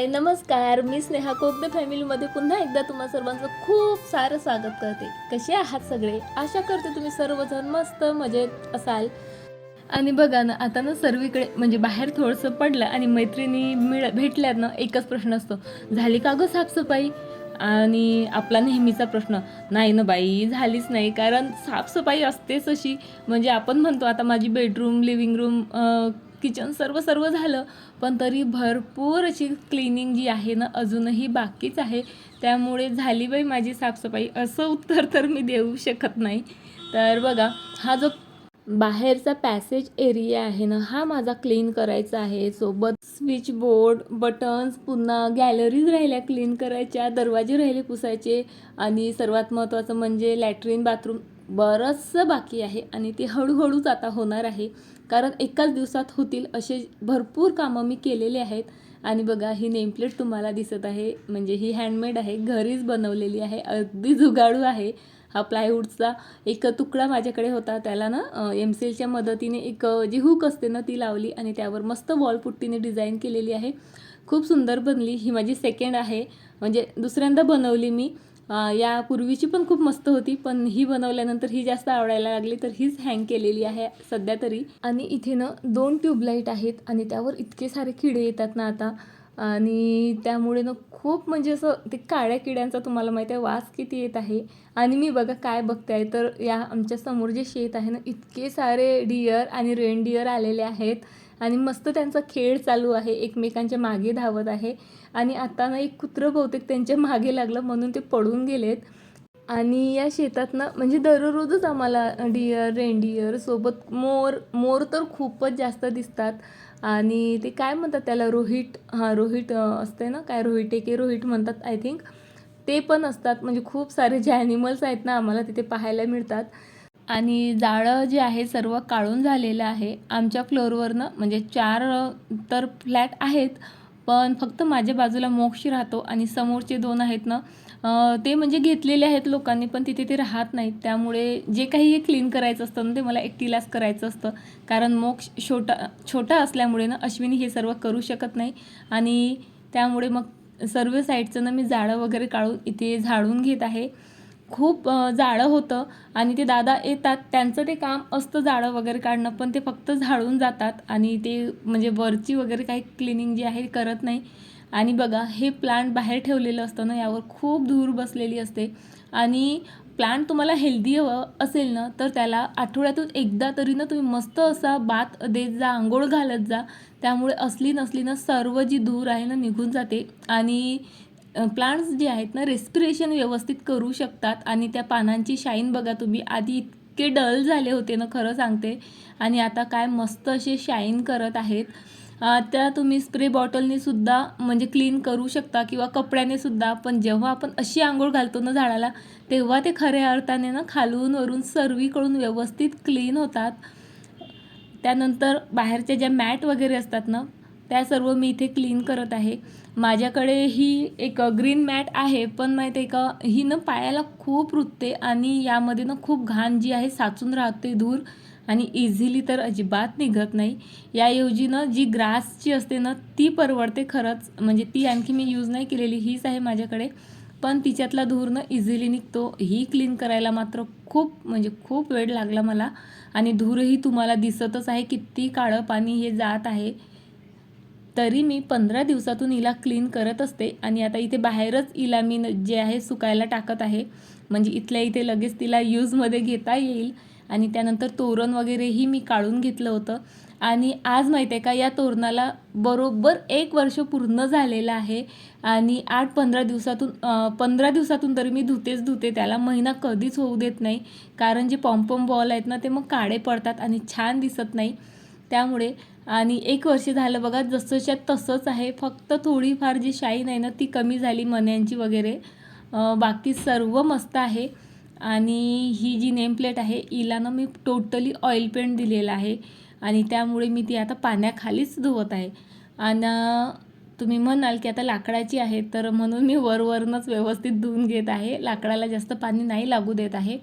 हाय नमस्कार. मी स्नेहा कोकदे फॅमिलीमध्ये पुन्हा एकदा तुम्हा सर्वांचं खूप सारं स्वागत करते. कसे आहात सगळे? आशा करते तुम्ही सर्वजण मस्त मजेत असाल. आणि बघा ना आता ना सर्वीकडे म्हणजे बाहेर थोडंसं पडलं आणि मैत्रिणी मिळ भेटल्यात ना एकच प्रश्न असतो. झाली का गं साफसफाई? आणि आपला नेहमीचा प्रश्न नाही ना बाई झालीच नाही. कारण साफसफाई असतेच अशी. म्हणजे आपण म्हणतो आता माझी बेडरूम लिव्हिंग रूम किचन सर्व सर्व झालं पण तरी भरपूर अशी क्लिनिंग जी आहे ना अजूनही बाकीच आहे. त्यामुळे झाली बाई माझी साफसफाई. असं उत्तर तर मी देऊ शकत नाही. तर बघा हा जो बाहेरचा पॅसेज एरिया आहे ना हा माझा क्लीन करायचा आहे. सोबत स्विच बोर्ड बटन्स पुन्हा गॅलरीज राहिल्या क्लीन करायच्या दरवाजे राहिले पुसायचे. आणि सर्वात महत्त्वाचं म्हणजे लॅट्रिन बाथरूम बरंचसं बाकी आहे. आणि ते हळूहळूच आता होणार आहे. कारण एकाच दिवसात होतील असे भरपूर कामं मी केलेले आहेत. आणि बघा ही नेमप्लेट तुम्हाला दिसत आहे. म्हणजे ही हँडमेड आहे घरीच बनवलेली आहे अगदी जुगाडू आहे. हा प्लायवूडचा एक तुकडा माझ्याकडे होता. त्याला ना एम सी एलच्या मदतीने एक जी हूक असते ना ती लावली आणि त्यावर मस्त वॉलपुट्टीने डिझाईन केलेली आहे. खूप सुंदर बनली. ही माझी सेकंड आहे. म्हणजे दुसऱ्यांदा बनवली मी. या यापूर्वीची पण खूप मस्त होती पण ही बनवल्यानंतर ही जास्त आवडायला लागली तर हीच हँग केलेली आहे सध्या तरी. आणि इथे ना दोन ट्यूबलाईट आहेत आणि त्यावर इतके सारे किडे येतात ना आता. आणि त्यामुळे ना खूप म्हणजे असं ते काळ्या किड्यांचा तुम्हाला माहिती आहे वास किती येत आहे. आणि मी बघा काय बघते आहे तर या आमच्यासमोर जे शेत आहे ना इतके सारे डियर आणि रेनडियर आलेले आहेत. आणि मस्त त्यांचा खेळ चालू आहे एकमेकांच्या मागे धावत आहे. आणि आता ना एक कुत्रं बहुतेक त्यांच्या मागे लागलं म्हणून ते पडून गेलेत. आणि या शेतातनं म्हणजे दररोजच आम्हाला डिअर रेंडियर सोबत मोर मोर तर खूपच जास्त दिसतात. आणि ते काय म्हणतात त्याला रोहित हां रोहित असते ना काय रोहिटे एके रोहित म्हणतात आय थिंक ते पण असतात म्हणजे खूप सारे जे ॲनिमल्स आहेत ना आम्हाला तिथे पाहायला मिळतात. आणि जाळं जे आहे सर्व काढून झालेलं आहे. आमच्या फ्लोअरवरनं म्हणजे चार तर फ्लॅट आहेत पण फक्त माझ्या बाजूला मोक्ष राहतो आणि समोरचे दोन आहेत ना ते म्हणजे घेतलेले आहेत लोकांनी पण तिथे ते राहत नाहीत. त्यामुळे जे काही हे क्लीन करायचं असतं ना ते मला एकटीलाच करायचं असतं. कारण मोक्ष छोटा छोटा असल्यामुळे ना अश्विनी हे सर्व करू शकत नाही. आणि त्यामुळे मग सर्व साईडचं ना मी जाळं वगैरे काढून इथे झाडून घेत आहे. खूप जाळं होतं आणि ते दादा येतात. त्यांचं ते काम असतं जाळं वगैरे काढणं पण ते फक्त झाडून जातात आणि ते म्हणजे वरची वगैरे काही क्लिनिंग जी आहे करत नाही. आणि बघा हे प्लांट बाहेर ठेवलेलं असतं ना यावर खूप धूर बसलेली असते. आणि प्लांट तुम्हाला हेल्दी हवं असेल ना तर त्याला आठवड्यातून एकदा तरी ना तुम्ही मस्त असा बात देत जा आंघोळ घालत जा. त्यामुळे असली नसली ना सर्व जी धूर आहे ना निघून जाते. आणि प्लांट्स जे आहेत ना रेस्पिरेशन व्यवस्थित करू शकतात आणि त्या पानांची शाईन बघा तुम्ही. आधी इतके डल झाले होते ना खरं सांगते. आणि आता काय मस्त असे शाईन करत आहेत. त्या तुम्ही स्प्रे बॉटलने सुद्धा म्हणजे क्लीन करू शकता किंवा कपड्याने सुद्धा. पण जेव्हा आपण अशी आंघोळ घालतो ना झाडाला तेव्हा ते खऱ्या अर्थाने ना खालून वरून सर्वीकडून व्यवस्थित क्लीन होतात. त्यानंतर बाहेरच्या ज्या मॅट वगैरे असतात ना त्या सर्व मी इथे क्लीन करत आहे. माझ्याकडे ही एक ग्रीन मॅट आहे पण माहीत आहे का ही ना पायाला खूप रुतते आणि यामध्ये ना खूप घाण जी आहे साचून राहते धूर आणि इझिली तर अजिबात निघत नाही. याऐवजी ना जी ग्रासची असते ना ती परवडते खरंच. म्हणजे ती आणखी मी यूज नाही केलेली हीच आहे माझ्याकडे. पण तिच्यातला धूर ना इझिली निघतो. ही क्लीन करायला मात्र खूप म्हणजे खूप वेळ लागला मला. आणि धूरही तुम्हाला दिसतच आहे किती काळं पाणी हे जात आहे. तरी मी पंधरा दिवसातून हिला क्लीन करत असते आणि आता इथे बाहेरच हिला मी जे आहे सुकायला टाकत आहे. म्हणजे इथल्या इथे लगेच तिला यूजमध्ये घेता येईल. आणि त्यानंतर तोरण वगैरेही मी काढून घेतलं होतं. आणि आज माहिती आहे का या तोरणाला बरोबर एक वर्ष पूर्ण झालेलं आहे. आणि आठ पंधरा दिवसातून पंधरा दिवसातून तरी मी धुतेच धुते. त्याला महिना कधीच होऊ देत नाही. कारण जे पॉम्पम बॉल आहेत ना ते मग काळे पडतात आणि छान दिसत नाही. त्यामुळे आणि एक वर्ष झालं बघा जसंच्या तसंच आहे. फक्त थोडीफार जी शाईन आहे ना ती कमी झाली मन्यांची वगैरे. बाकी सर्व मस्त आहे. आणि ही जी नेम प्लेट आहे हिला ना मी टोटली ऑइल पेंट दिलेला आहे. आणि त्यामुळे मी ती आता पाण्याखालीच धुवत आहे. आणि तुम्ही म्हणाल की आता लाकडाची आहे तर म्हणून मी वरवरूनच व्यवस्थित धुवून घेत आहे. लाकडाला जास्त पाणी नाही लागू देत आहे.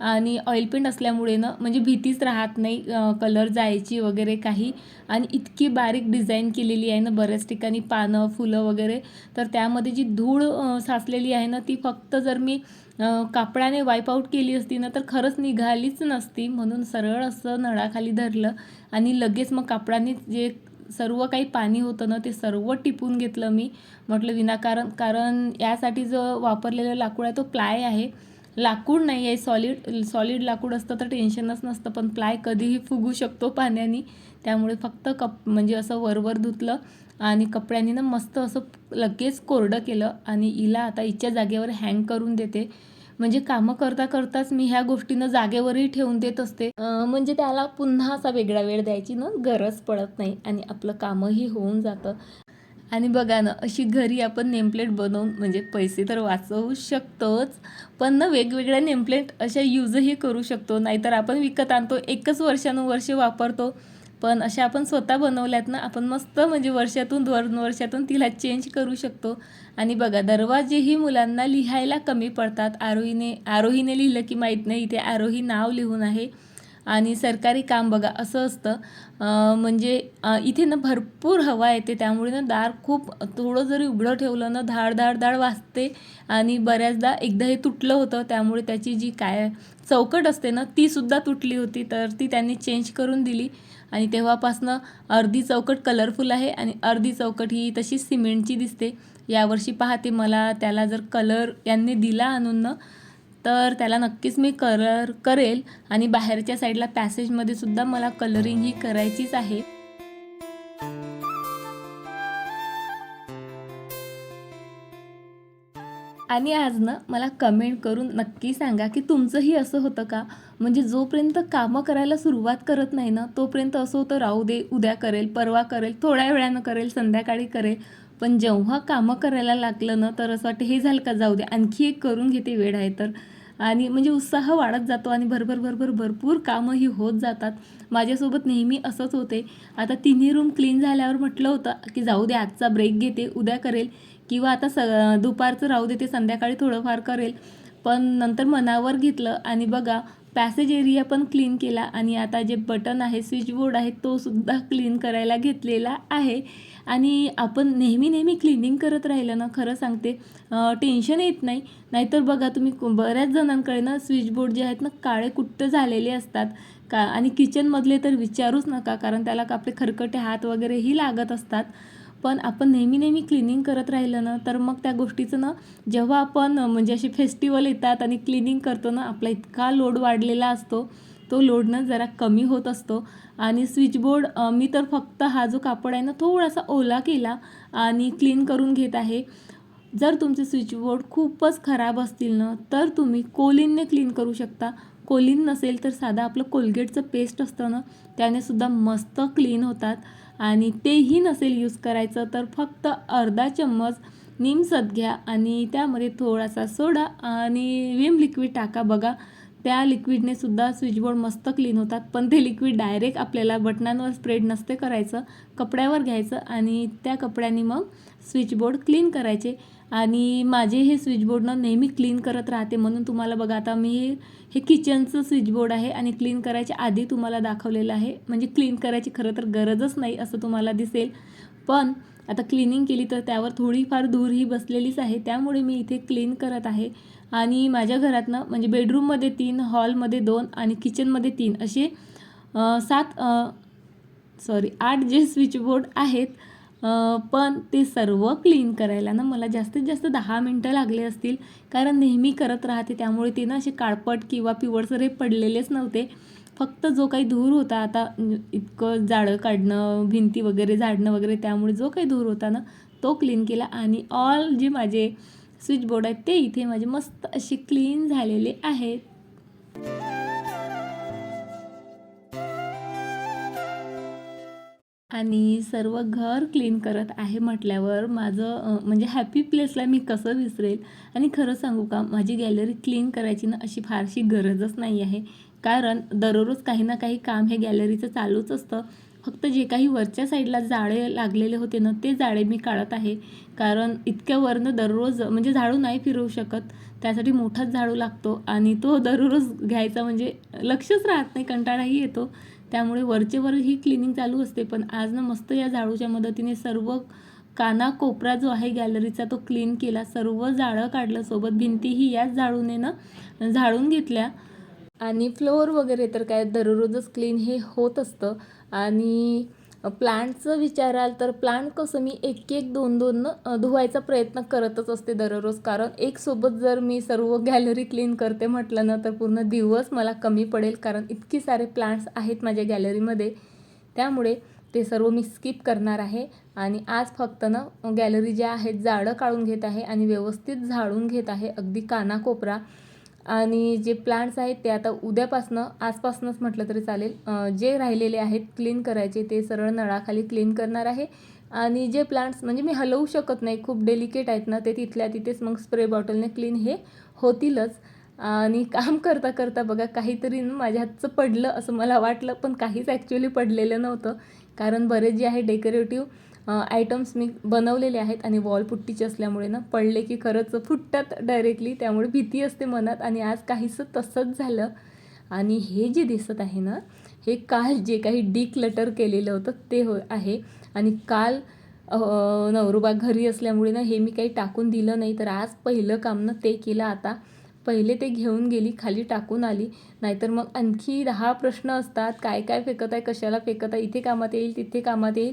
आणि ऑइल पेंट असल्यामुळे ना म्हणजे भीतीच राहत नाही कलर जायची वगैरे काही. आणि इतकी बारीक डिझाईन केलेली आहे ना बऱ्याच ठिकाणी पानं फुलं वगैरे. तर त्यामध्ये जी धूळ साचलेली आहे ना ती फक्त जर मी कापडाने वाईप आऊट केली असती ना तर खरंच निघालीच नसती. म्हणून सरळ असं नळाखाली धरलं आणि लगेच मग कापडाने जे सर्व काही पाणी होतं ना ते सर्व टिपून घेतलं मी. म्हटलं विनाकारण कारण यासाठी जो वापरलेलं लाकूड आहे तो प्लाय आहे. लाकूड नाही आहे. सॉलिड सॉलिड लाकूड असतं तर टेन्शनच नसतं. पण प्लाय कधीही फुगू शकतो पाण्याने. त्यामुळे फक्त कप म्हणजे असं वरवर धुतलं आणि कपड्यांनी ना मस्त असं लगेच कोरडं केलं आणि हिला आता हिच्या जागेवर हँग करून देते. म्हणजे कामं करता करताच मी ह्या गोष्टीनं जागेवरही ठेवून देत असते. म्हणजे त्याला पुन्हा असा वेगळा वेळ द्यायची ना गरज पडत नाही आणि आपलं कामही होऊन जातं. आणि बघा ना अशी घरी आपण नेमप्लेट बनवून म्हणजे पैसे तर वाचवू शकतोच पण ना वेगवेगळ्या नेमप्लेट अशा यूजही करू शकतो. नाहीतर आपण विकत आणतो एकच वर्षानुवर्षे वापरतो. पण अशा आपण स्वतः बनवल्यात ना आपण मस्त म्हणजे वर्षातून दोन वर्षातून तिला चेंज करू शकतो. आणि बघा दरवाजेही मुलांना लिहायला कमी पडतात. आरोहीने आरोहीने लिहिलं की माहीत नाही इथे आरोही नाव लिहून आहे. आणि सरकारी काम बघा असं असतं. म्हणजे इथे ना भरपूर हवा येते त्यामुळे ना दार खूप थोडं जरी उघडं ठेवलं ना धाड धाड धाड वाजते आणि बऱ्याचदा एकदा हे तुटलं होतं त्यामुळे त्याची जी काय चौकट असते ना ती सुद्धा तुटली होती तर ती त्यांनी चेंज करून दिली. आणि तेव्हापासनं अर्धी चौकट कलरफुल आहे आणि अर्धी चौकट ही तशी सिमेंटची दिसते. यावर्षी पाहते मला त्याला जर कलर यांनी दिला आणून ना तर त्याला नक्कीच मी कलर करेल आणि बाहेरच्या साईडला पॅसेजमध्ये सुद्धा मला कलरिंग ही करायचीच आहे. आणि आज ना मला कमेंट करून नक्की सांगा की तुमचंही असं होतं का? म्हणजे जोपर्यंत कामं करायला सुरुवात करत नाही ना तोपर्यंत असं होतं राहू दे उद्या करेल परवा करेल थोड्या वेळानं करेल संध्याकाळी करेल. पण जेव्हा कामं करायला लागलं ना तर असं वाटतं हे झालं का? जाऊ दे आणखी एक करून घेते वेळ आहे. तर आणि म्हणजे उत्साह वाढत जातो आणि भरभर भरभर भरपूर कामंही होत जातात. माझ्यासोबत नेहमी असंच होते. आता तिन्ही रूम क्लीन झाल्यावर म्हटलं होतं की जाऊ दे आजचा ब्रेक घेते उद्या करेल किंवा आता स दुपारचं राहू देते संध्याकाळी थोडंफार करेल. पण नंतर मनावर घेतलं आणि बघा पॅसेज एरिया पण क्लीन केला आणि आता जे बटन आहे स्विच बोर्ड आहे तो सुद्धा क्लीन करायला घेतलेला आहे. आणि आपण नेहमी नेहमी क्लिनिंग करत राहिलं ना खरं सांगते टेन्शन येत नाही. नाहीतर बघा तुम्ही बऱ्याच जणांकडे ना स्विच बोर्ड जे आहेत ना काळे कुट्ट झालेले असतात. का आणि किचनमधले तर विचारूच नका कारण त्याला आपले खरकटे हात वगैरेही लागत असतात. पण आपण नेहमी नेहमी क्लिनिंग करत राहिलं ना तर मग त्या गोष्टीचं ना जेव्हा आपण म्हणजे असे फेस्टिवल येतात आणि क्लिनिंग करतो ना आपला इतका लोड वाढलेला असतो तो लोडनं जरा कमी होत असतो. आणि स्विचबोर्ड मी तर फक्त हा जो कापड आहे ना थोडासा ओला केला आणि क्लीन करून घेत आहे. जर तुमचे स्विचबोर्ड खूपच खराब असतील ना तर तुम्ही कोलिनने क्लीन करू शकता. कोलिन नसेल तर साधा आपलं कोलगेटचं पेस्ट असतं ना त्याने सुद्धा मस्त क्लीन होतात. आणि तेही नसेल यूज करायचं तर फक्त अर्धा चम्मच निमसत घ्या आणि त्यामध्ये थोडासा सोडा आणि विम लिक्विड टाका बघा. त्या लिक्विडने सुद्धा स्विचबोर्ड मस्त क्लीन होतात पण ते लिक्विड डायरेक्ट आपल्याला बटनांवर स्प्रेड नसते करायचं कपड्यावर घ्यायचं आणि त्या कपड्यांनी मग स्विचबोर्ड क्लीन करायचे. आणि माझे हे स्विचबोर्डनं नेहमी क्लीन करत राहते. म्हणून तुम्हाला बघा आता मी हे किचनचं स्विचबोर्ड आहे आणि क्लीन करायच्या आधी तुम्हाला दाखवलेलं आहे. म्हणजे क्लीन करायची खरं तर गरजच नाही असं तुम्हाला दिसेल. पण आता क्लिनिंग केली तर त्यावर थोडीफार धूरही बसलेलीच आहे. त्यामुळे मी इथे क्लीन करत आहे. आणि माझ्या घरातनं म्हणजे बेडरूममध्ये तीन हॉलमध्ये दोन आणि किचनमध्ये तीन असे सात सॉरी आठ जे स्विचबोर्ड आहेत पण ते सर्व क्लीन करायला ना मला जास्तीत जास्त दहा मिनटं लागले असतील. कारण नेहमी करत राहते त्यामुळे ते ना असे काळपट किंवा पिवळसर हे पडलेलेच नव्हते. फक्त जो काही धूर होता आता इतकं जाळं काढणं भिंती वगैरे झाडणं वगैरे त्यामुळे जो काही धूर होता ना तो क्लीन केला. आणि ऑल जे माझे स्विच बोर्ड आहेत ते इथे माझे मस्त असे क्लीन झालेले आहेत. आणि सर्व घर क्लीन करत आहे म्हटल्यावर माझं म्हणजे हॅपी प्लेसला मी कसं विसरेल? आणि खरं सांगू का माझी गॅलरी क्लीन करायची ना अशी फारशी गरजच नाही आहे. कारण दररोज काही ना काही काम हे गॅलरीचं चालूच असतं. फक्त जे काही वरच्या साईडला जाळे लागलेले होते ना ते जाळे मी काढत आहे. कारण इतक्या वरनं दररोज म्हणजे झाडू नाही फिरवू शकत. त्यासाठी मोठाच झाडू लागतो. आणि तो दररोज घ्यायचा म्हणजे लक्षच राहत नाही कंटाळाही येतो. त्यामुळे वरचेवर ही क्लिनिंग चालू असते पण आज ना मस्त या झाडूच्या मदतीने सर्व काना कोपरा जो आहे गॅलरीचा तो क्लीन केला सर्व जाळं काढलं सोबत भिंतीही याच झाडूने ना झाडून घेतल्या. आणि फ्लोअर वगैरे तर काय दररोजच क्लीन हे होत असतं. आणि प्लांटचं विचाराल तर प्लांट कसं मी एक एक दोन दोन धुवायचा प्रयत्न करतच असते दररोज. कारण एक सोबत जर मी सर्व गॅलरी क्लीन करते म्हटलं ना तर पूर्ण दिवस मला कमी पडेल. कारण इतकी सारे प्लांट्स आहेत माझ्या गॅलरीमध्ये त्यामुळे ते सर्व मी स्किप करणार आहे. आणि आज फक्त ना गॅलरी ज्या आहेत जाडं काढून घेत आहे आणि व्यवस्थित झाडून घेत आहे. अगदी कानाकोपरा. आणि जे प्लांट्स आहेत ते आता उद्यापासनं आजपासूनच म्हटलं तरी चालेल. जे राहिलेले आहेत क्लीन करायचे ते सरळ नळाखाली क्लीन करणार आहे. आणि जे प्लांट्स म्हणजे मी हलवू शकत नाही खूप डेलिकेट आहेत ना ते तिथल्या तिथेच मग स्प्रे बॉटलने क्लीन हे होतीलच. आणि काम करता करता बघा काहीतरी माझ्या हातचं पडलं असं मला वाटलं पण काहीच ॲक्च्युली पडलेलं नव्हतं. कारण बरेच जे आहे डेकोरेटिव्ह आयटम्स मी बनवलेले आहेत आणि वॉलपुट्टीचे असल्यामुळे ना पडले की खरंच फुटतात डायरेक्टली त्यामुळे भीती असते मनात आणि आज काहीसं तसंच झालं. आणि हे जे दिसत आहे ना हे काल जे काही डिक्लटर केलेलं होतं ते हो आहे. आणि काल अ, नवरोबा घरी असल्यामुळे ना हे मी काही टाकून दिलं नाही. तर आज पहिलं काम ना ते केलं आता. पहिले ते घेऊन गेली खाली टाकून आली. नाहीतर मग आणखी दहा प्रश्न असतात. काय काय फेकत आहे कशाला फेकत आहे इथे कामात येईल तिथे कामात येईल.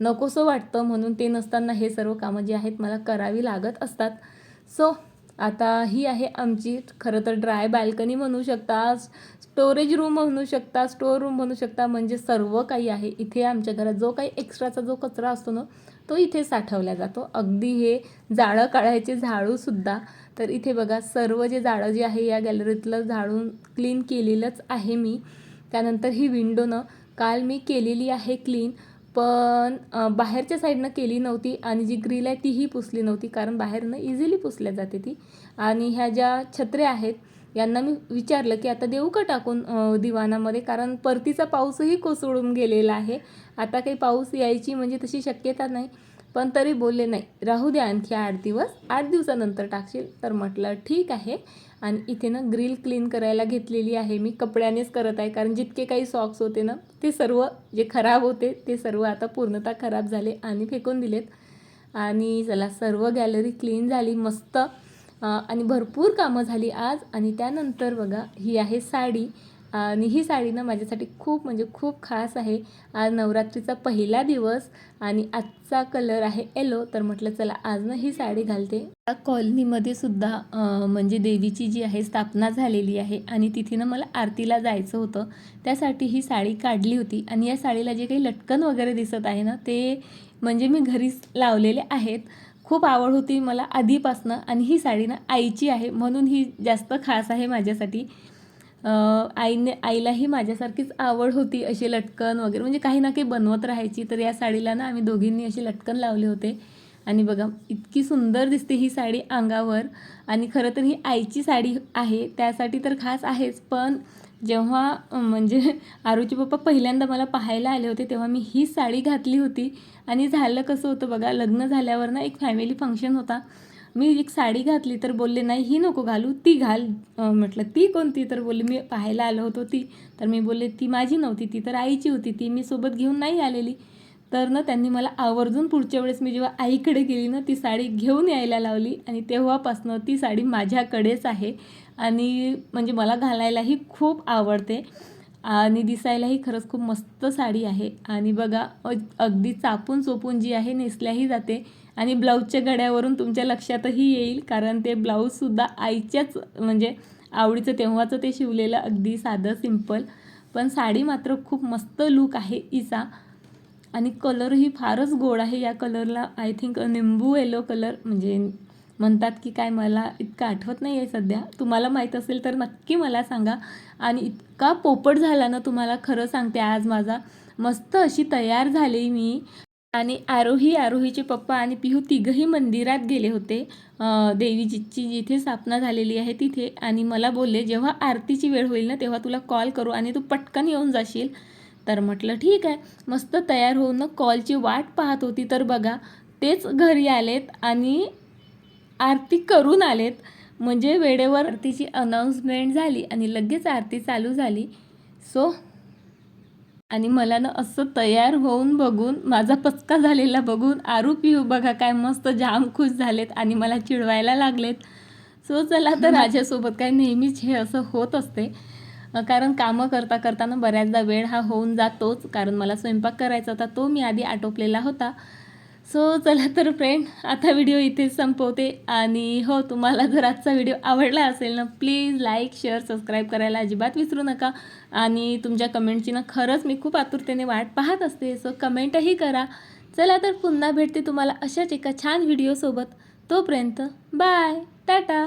नकोसं वाटतं म्हणून ते नसताना हे सर्व कामं जी आहेत मला करावी लागत असतात. सो आता ही आहे आमची खरं तर ड्राय बाल्कनी म्हणू शकता स्टोरेज रूम म्हणू शकता स्टोअर रूम म्हणू शकता म्हणजे सर्व काही आहे. इथे आमच्या घरात जो काही एक्स्ट्राचा जो कचरा असतो ना तो इथे साठवला जातो. अगदी हे जाळं काढायचे झाडूसुद्धा तर इथे बघा सर्व जे जाळं जे आहे या गॅलरीतलं झाडून क्लीन केलेलंच आहे मी. त्यानंतर ही विंडो ना काल मी केलेली आहे क्लीन पण बाहेरच्या साईडनं केली नव्हती आणि जी ग्रिल आहे तीही पुसली नव्हती कारण बाहेरनं इझिली पुसल्या जाते ती. आणि ह्या ज्या छत्र्या आहेत यांना मी विचारलं की आता देऊ का टाकून दिवाणामध्ये? कारण परतीचा पाऊसही कोसळून गेलेला आहे. आता काही पाऊस यायची म्हणजे तशी शक्यता नाही. पण तरी बोलले नाही. राहू द्या आणखी आठ दिवस. आठ दिवसानंतर टाकशील. तर म्हटलं ठीक आहे. आणि इथे ना ग्रिल क्लीन करायला घेतलेली आहे मी. कपड्यानेच करत आहे. कारण जितके काही सॉक्स होते ना ते सर्व जे खराब होते ते सर्व आता पूर्णतः खराब झाले आणि फेकून दिलेत. आणि चला सर्व गॅलरी क्लीन झाली मस्त. आणि भरपूर कामं झाली आज. आणि त्यानंतर बघा ही आहे साडी. आणि ही साडी ना माझ्यासाठी खूप म्हणजे खूप खास आहे. आज नवरात्रीचा पहिला दिवस आणि आजचा कलर आहे येलो तर म्हटलं चला आज ना ही साडी घालते. या कॉलनीमध्ये सुद्धा म्हणजे देवीची जी आहे स्थापना झालेली आहे आणि तिथे ना मला आरतीला जायचं होतं. त्यासाठी ही साडी काढली होती आणि या साडीला जे काही लटकन वगैरे दिसत आहे ना ते म्हणजे मी घरीच लावलेले आहेत. खूप आवड होती मला आधीपासनं आणि ही साडी ना आईची आहे म्हणून ही जास्त खास आहे माझ्यासाठी. आईने आईलाही माझ्यासारखीच आवड होती अशी लटकन वगैरे. म्हणजे काही ना काही बनवत राहायची. तर या साडीला ना आम्ही दोघींनी असे लटकन लावले होते. आणि बघा इतकी सुंदर दिसते ही साडी अंगावर. आणि खरं तर ही आईची साडी आहे. त्यासाठी तर खास आहेच. पण जेव्हा म्हणजे आरूचे पप्पा पहिल्यांदा मला पाहायला आले होते तेव्हा मी ही साडी घातली होती. आणि झालं कसं होतं बघा लग्न झाल्यावर ना एक फॅमिली फंक्शन होता. मी एक साडी घातली तर बोलले नाही ही नको घालू ती घाल. म्हटलं ती कोणती? तर बोलले मी पाहायला आलो होतो ती. तर मी बोलले ती माझी नव्हती ती तर आईची होती ती मी सोबत घेऊन नाही आलेली. तर ना त्यांनी मला आवर्जून पुढच्या वेळेस मी जेव्हा आईकडे गेली ना ती साडी घेऊन यायला लावली आणि तेव्हापासनं ती साडी माझ्याकडेच आहे आणि म्हणजे मला घालायलाही खूप आवडते आणि दिसायलाही खरंच खूप मस्त साडी आहे. आणि बघा अगदी चापून चोपून जी आहे नेसल्याही जाते. आणि ब्लाऊजच्या गड्यावरून तुमच्या लक्षातही येईल कारण ते ब्लाऊजसुद्धा आईच्याच म्हणजे आवडीचं तेव्हाचं ते शिवलेलं अगदी साधं सिंपल पण साडी मात्र खूप मस्त लूक आहे इचा आणि कलरही फारच गोड आहे. या कलरला I think nimbu yellow colour म्हणजे म्हणतात की काय मला इतकं आठवत नाही आहे सध्या. तुम्हाला माहीत असेल तर नक्की मला सांगा. आणि इतका पोपट झाला ना तुम्हाला खरं सांगते आज माझा मस्त अशी तयार झाली मी. आणि आरोही आरोहीचे पप्पा आणि पिहू तिघंही मंदिरात गेले होते. देवीजीची जिथे स्थापना झालेली आहे तिथे. आणि मला बोलले जेव्हा आरतीची वेळ होईल ना तेव्हा तुला कॉल करू आणि तू पटकन येऊन जाशील. तर म्हटलं ठीक आहे. मस्त तयार होऊन कॉलची वाट पाहत होती. तर बघा तेच घरी आलेत आणि आरती करून आलेत. म्हणजे वेळेवर आरतीची अनाऊन्समेंट झाली आणि लगेच आरती चालू झाली. सो आणि मला ना असं तयार होऊन बघून माझा पचका झालेला बघून आरू पिऊ बघा काय मस्त जाम खुश झालेत आणि मला चिडवायला लागलेत. सो चला तर माझ्यासोबत काय नेहमीच हे असं होत असते. कारण कामं करता करताना बऱ्याचदा वेळ हा होऊन जातोच. कारण मला स्वयंपाक करायचा होता तो मी आधी आटोपलेला होता. सो चला तर फ्रेंड आता व्हिडिओ इथेच संपवते. आणि हो तुम्हाला जर आजचा व्हिडिओ आवडला असेल ना प्लीज लाईक शेअर सबस्क्राईब करायला अजिबात विसरू नका. आणि तुमच्या कमेंटची ना खरंच मी खूप आतुरतेने वाट पाहत असते. सो कमेंटही करा. चला तर पुन्हा भेटते तुम्हाला अशाच एका छान व्हिडिओसोबत तोपर्यंत बाय टाटा